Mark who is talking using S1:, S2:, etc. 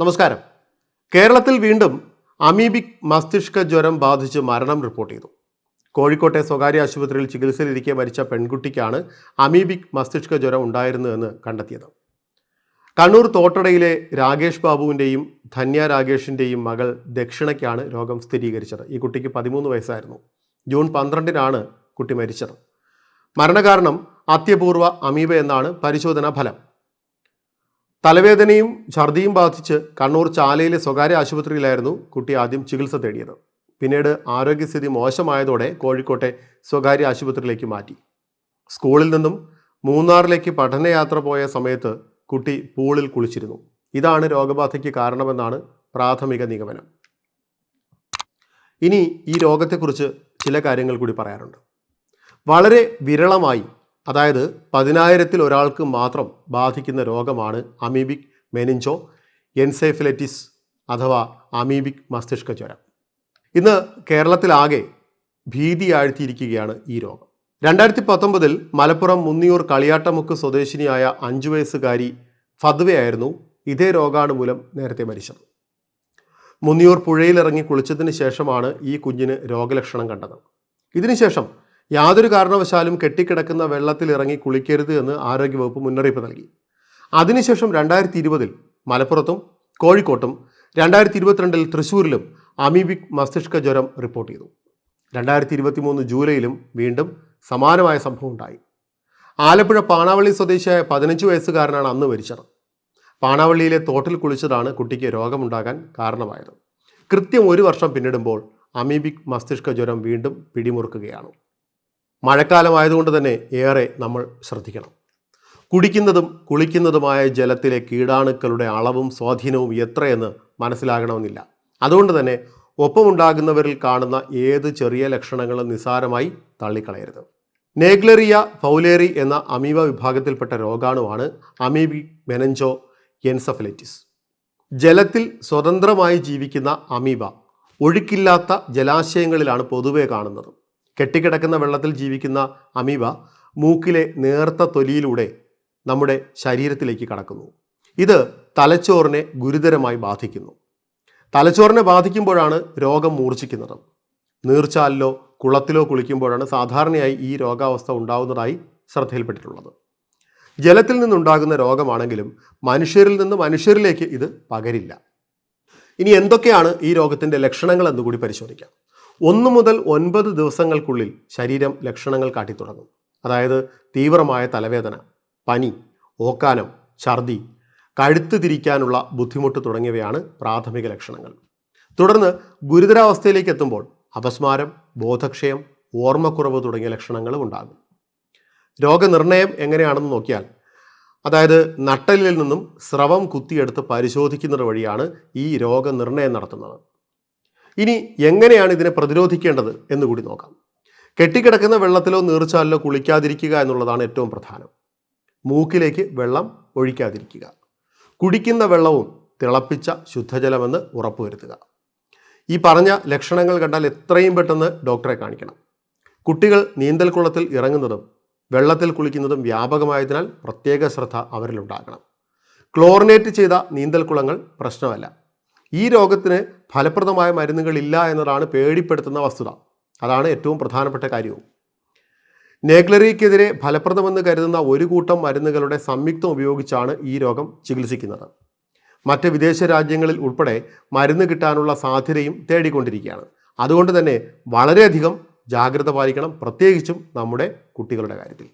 S1: നമസ്കാരം. കേരളത്തിൽ വീണ്ടും അമീബിക് മസ്തിഷ്ക ജ്വരം ബാധിച്ച് മരണം റിപ്പോർട്ട് ചെയ്തു. കോഴിക്കോട്ടെ സ്വകാര്യ ആശുപത്രിയിൽ ചികിത്സയിലിരിക്കെ മരിച്ച പെൺകുട്ടിക്കാണ് അമീബിക് മസ്തിഷ്ക ജ്വരം ഉണ്ടായിരുന്നതെന്ന് കണ്ടെത്തിയത്. കണ്ണൂർ തോട്ടടയിലെ രാകേഷ് ബാബുവിന്റെയും ധന്യ രാകേഷിന്റെയും മകൾ ദക്ഷിണയ്ക്കാണ് രോഗം സ്ഥിരീകരിച്ചത്. ഈ കുട്ടിക്ക് പതിമൂന്ന് വയസ്സായിരുന്നു. ജൂൺ പന്ത്രണ്ടിനാണ് കുട്ടി മരിച്ചത്. മരണകാരണം അത്യപൂർവ അമീബ എന്നാണ് പരിശോധനാ ഫലം. തലവേദനയും ഛർദിയും ബാധിച്ച് കണ്ണൂർ ചാലയിലെ സ്വകാര്യ ആശുപത്രിയിലായിരുന്നു കുട്ടി ആദ്യം ചികിത്സ തേടിയത്. പിന്നീട് ആരോഗ്യസ്ഥിതി മോശമായതോടെ കോഴിക്കോട്ടെ സ്വകാര്യ ആശുപത്രിയിലേക്ക് മാറ്റി. സ്കൂളിൽ നിന്നും മൂന്നാറിലേക്ക് പഠനയാത്ര പോയ സമയത്ത് കുട്ടി പൂളിൽ കുളിച്ചിരുന്നു. ഇതാണ് രോഗബാധയ്ക്ക് കാരണമെന്നാണ് പ്രാഥമിക നിഗമനം. ഇനി ഈ രോഗത്തെക്കുറിച്ച് ചില കാര്യങ്ങൾ കൂടി പറയാറുണ്ട്. വളരെ വിരളമായി അതായത് പതിനായിരത്തിൽ ഒരാൾക്ക് മാത്രം ബാധിക്കുന്ന രോഗമാണ് അമീബിക് മെനിഞ്ചോ എൻസെഫിലറ്റിസ് അഥവാ അമീബിക് മസ്തിഷ്ക ജ്വരം. ഇന്ന് കേരളത്തിലാകെ ഭീതി ആഴ്ത്തിയിരിക്കുകയാണ് ഈ രോഗം. രണ്ടായിരത്തി പത്തൊമ്പതിൽ മലപ്പുറം മുന്നിയൂർ കളിയാട്ടമുക്ക് സ്വദേശിനിയായ അഞ്ചു വയസ്സുകാരി ഫദ്വയായിരുന്നു ഇതേ രോഗാണു മൂലം നേരത്തെ മരിച്ചത്. മുന്നിയൂർ പുഴയിലിറങ്ങി കുളിച്ചതിന് ശേഷമാണ് ഈ കുഞ്ഞിന് രോഗലക്ഷണം കണ്ടത്. ഇതിനുശേഷം യാതൊരു കാരണവശാലും കെട്ടിക്കിടക്കുന്ന വെള്ളത്തിൽ ഇറങ്ങി കുളിക്കരുത് എന്ന് ആരോഗ്യവകുപ്പ് മുന്നറിയിപ്പ് നൽകി. അതിനുശേഷം രണ്ടായിരത്തി ഇരുപതിൽ മലപ്പുറത്തും കോഴിക്കോട്ടും രണ്ടായിരത്തി ഇരുപത്തിരണ്ടിൽ തൃശ്ശൂരിലും അമീബിക് മസ്തിഷ്ക ജ്വരം റിപ്പോർട്ട് ചെയ്തു. രണ്ടായിരത്തി ഇരുപത്തി മൂന്ന് ജൂലൈയിലും വീണ്ടും സമാനമായ സംഭവം ഉണ്ടായി. ആലപ്പുഴ പാണാവള്ളി സ്വദേശിയായ പതിനഞ്ച് വയസ്സുകാരനാണ് അന്ന് മരിച്ചത്. പാണാവള്ളിയിലെ തോട്ടിൽ കുളിച്ചതാണ് കുട്ടിക്ക് രോഗമുണ്ടാകാൻ കാരണമായത്. കൃത്യം ഒരു വർഷം പിന്നിടുമ്പോൾ അമീബിക് മസ്തിഷ്ക ജ്വരം വീണ്ടും പിടിമുറുക്കുകയാണ്. മഴക്കാലമായതുകൊണ്ട് തന്നെ ഏറെ നമ്മൾ ശ്രദ്ധിക്കണം. കുടിക്കുന്നതും കുളിക്കുന്നതുമായ ജലത്തിലെ കീടാണുക്കളുടെ അളവും സ്വാധീനവും എത്രയെന്ന് മനസ്സിലാകണമെന്നില്ല. അതുകൊണ്ട് തന്നെ ഒപ്പമുണ്ടാകുന്നവരിൽ കാണുന്ന ഏത് ചെറിയ ലക്ഷണങ്ങളും നിസാരമായി തള്ളിക്കളയരുത്. നേഗ്ലറിയ ഫൗലേറി എന്ന അമീബ വിഭാഗത്തിൽപ്പെട്ട രോഗാണുവാണ് അമീബി മെനഞ്ചോ എൻസഫലൈറ്റിസ്. ജലത്തിൽ സ്വതന്ത്രമായി ജീവിക്കുന്ന അമീബ ഒഴുക്കില്ലാത്ത ജലാശയങ്ങളിലാണ് പൊതുവെ കാണുന്നത്. കെട്ടിക്കിടക്കുന്ന വെള്ളത്തിൽ ജീവിക്കുന്ന അമീബ മൂക്കിലെ നേർത്ത തൊലിയിലൂടെ നമ്മുടെ ശരീരത്തിലേക്ക് കടക്കുന്നു. ഇത് തലച്ചോറിനെ ഗുരുതരമായി ബാധിക്കുന്നു. തലച്ചോറിനെ ബാധിക്കുമ്പോഴാണ് രോഗം മൂർച്ഛിക്കുന്നത്. നീർച്ചാലിലോ കുളത്തിലോ കുളിക്കുമ്പോഴാണ് സാധാരണയായി ഈ രോഗാവസ്ഥ ഉണ്ടാകുന്നതായി ശ്രദ്ധയിൽപ്പെട്ടിട്ടുള്ളത്. ജലത്തിൽ നിന്നുണ്ടാകുന്ന രോഗമാണെങ്കിലും മനുഷ്യരിൽ നിന്ന് മനുഷ്യരിലേക്ക് ഇത് പകരില്ല. ഇനി എന്തൊക്കെയാണ് ഈ രോഗത്തിന്റെ ലക്ഷണങ്ങൾ എന്നുകൂടി പരിശോധിക്കാം. ഒന്ന് മുതൽ ഒൻപത് ദിവസങ്ങൾക്കുള്ളിൽ ശരീരം ലക്ഷണങ്ങൾ കാട്ടിത്തുടങ്ങും. അതായത് തീവ്രമായ തലവേദന പനി ഓക്കാനം ഛർദി കഴുത്ത് തിരിക്കാനുള്ള ബുദ്ധിമുട്ട് തുടങ്ങിയവയാണ് പ്രാഥമിക ലക്ഷണങ്ങൾ. തുടർന്ന് ഗുരുതരാവസ്ഥയിലേക്ക് എത്തുമ്പോൾ അപസ്മാരം ബോധക്ഷയം ഓർമ്മക്കുറവ് തുടങ്ങിയ ലക്ഷണങ്ങളും ഉണ്ടാകും. രോഗനിർണയം എങ്ങനെയാണെന്ന് നോക്കിയാൽ അതായത് നട്ടലിൽ നിന്നും സ്രവം കുത്തിയെടുത്ത് പരിശോധിക്കുന്നത് വഴിയാണ് ഈ രോഗനിർണയം നടത്തുന്നത്. ഇനി എങ്ങനെയാണ് ഇതിനെ പ്രതിരോധിക്കേണ്ടത് എന്ന് കൂടി നോക്കാം. കെട്ടിക്കിടക്കുന്ന വെള്ളത്തിലോ നീർച്ചാലിലോ കുളിക്കാതിരിക്കുക എന്നുള്ളതാണ് ഏറ്റവും പ്രധാനം. മൂക്കിലേക്ക് വെള്ളം ഒഴിക്കാതിരിക്കുക. കുടിക്കുന്ന വെള്ളവും തിളപ്പിച്ച ശുദ്ധജലമെന്ന് ഉറപ്പുവരുത്തുക. ഈ പറഞ്ഞ ലക്ഷണങ്ങൾ കണ്ടാൽ എത്രയും പെട്ടെന്ന് ഡോക്ടറെ കാണിക്കണം. കുട്ടികൾ നീന്തൽക്കുളത്തിൽ ഇറങ്ങുന്നതും വെള്ളത്തിൽ കുളിക്കുന്നതും വ്യാപകമായതിനാൽ പ്രത്യേക ശ്രദ്ധ അവരിലുണ്ടാകണം. ക്ലോറിനേറ്റ് ചെയ്ത നീന്തൽക്കുളങ്ങൾ പ്രശ്നമല്ല. ഈ രോഗത്തിന് ഫലപ്രദമായ മരുന്നുകളില്ല എന്നതാണ് പേടിപ്പെടുത്തുന്ന വസ്തുത. അതാണ് ഏറ്റവും പ്രധാനപ്പെട്ട കാര്യവും. നേഗ്ലറിക്കെതിരെ ഫലപ്രദമെന്ന് കരുതുന്ന ഒരു കൂട്ടം മരുന്നുകളുടെ സംയുക്തം ഉപയോഗിച്ചാണ് ഈ രോഗം ചികിത്സിക്കുന്നത്. മറ്റ് വിദേശ രാജ്യങ്ങളിൽ ഉൾപ്പെടെ മരുന്ന് കിട്ടാനുള്ള സാധ്യതയും തേടിക്കൊണ്ടിരിക്കുകയാണ്. അതുകൊണ്ട് തന്നെ വളരെയധികം ജാഗ്രത പാലിക്കണം പ്രത്യേകിച്ചും നമ്മുടെ കുട്ടികളുടെ കാര്യത്തിൽ.